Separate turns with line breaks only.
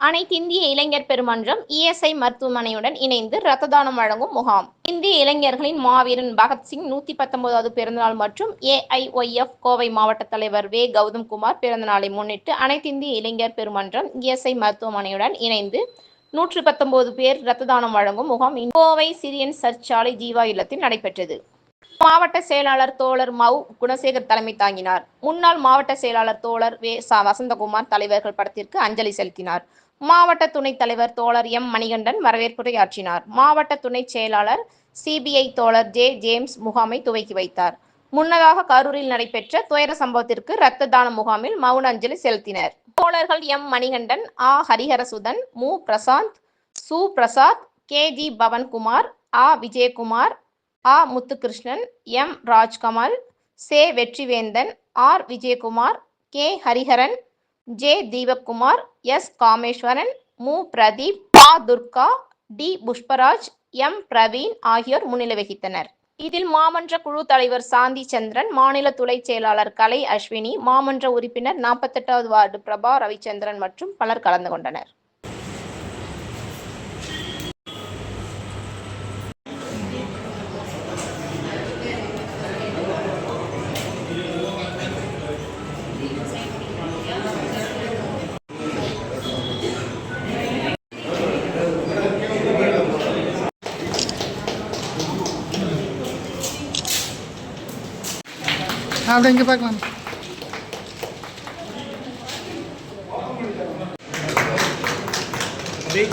அனைத்திந்திய இளைஞர் பெருமன்றம் இஎஸ்ஐ மருத்துவமனையுடன் இணைந்து இரத்த தானம் வழங்கும் முகாம். இந்திய இளைஞர்களின் மாவீரன் பகத்சிங் நூத்தி பத்தொன்பதாவது பிறந்தநாள் மற்றும் ஏஐஒய்எஃப் கோவை மாவட்ட தலைவர் வே. கௌதம் குமார் பிறந்தநாளை முன்னிட்டு அனைத்திந்திய இளைஞர் பெருமன்றம் இஎஸ்ஐ மருத்துவமனையுடன் இணைந்து நூற்று பத்தொன்பது பேர் இரத்த தானம் வழங்கும் முகாம் கோவை சிரியன் சர்ச்சாலை ஜீவா இல்லத்தில் நடைபெற்றது. மாவட்ட செயலாளர் தோழர் மவு குணசேகர் தலைமை தாங்கினார். முன்னாள் மாவட்ட செயலாளர் தோழர் வே. சா. வசந்தகுமார் தலைவர்கள் படத்திற்கு அஞ்சலி செலுத்தினார். மாவட்ட துணைத் தலைவர் தோழர் எம் மணிகண்டன் வரவேற்புரையாற்றினார். மாவட்ட துணைச் செயலாளர் சிபிஐ தோழர் ஜே ஜேம்ஸ் முகாமை துவக்கி வைத்தார். முன்னதாக கரூரில் நடைபெற்ற துயர சம்பவத்திற்கு இரத்த தான முகாமில் மௌன அஞ்சலி செலுத்தினர். தோழர்கள் எம் மணிகண்டன் ஆ. ஹரிஹரசுதன் மு. பிரசாந்த் சு. பிரசாத் கே. ஜி. பவன்குமார் ஆ. விஜயகுமார் ஆ. முத்துகிருஷ்ணன் எம். ராஜ்கமல் சே. Vetrivendhan R. Vijayakumar K. Hariharan J Deepakkumar S Kameswaran மு. பிரதீப் பா. துர்கா டி. புஷ்பராஜ் எம். பிரவீன் ஆகியோர் முன்னிலை வகித்தனர் இதில் மாமன்ற குழு தலைவர் சாந்தி சந்திரன் மாநில துணை செயலாளர் கலை அஸ்வினி மாமன்ற உறுப்பினர் நாற்பத்தெட்டாவது வார்டு பிரபா ரவிச்சந்திரன் மற்றும் பலர் கலந்து கொண்டனர்.
அப்படி இங்கே பார்க்கலாம்
அப்படியே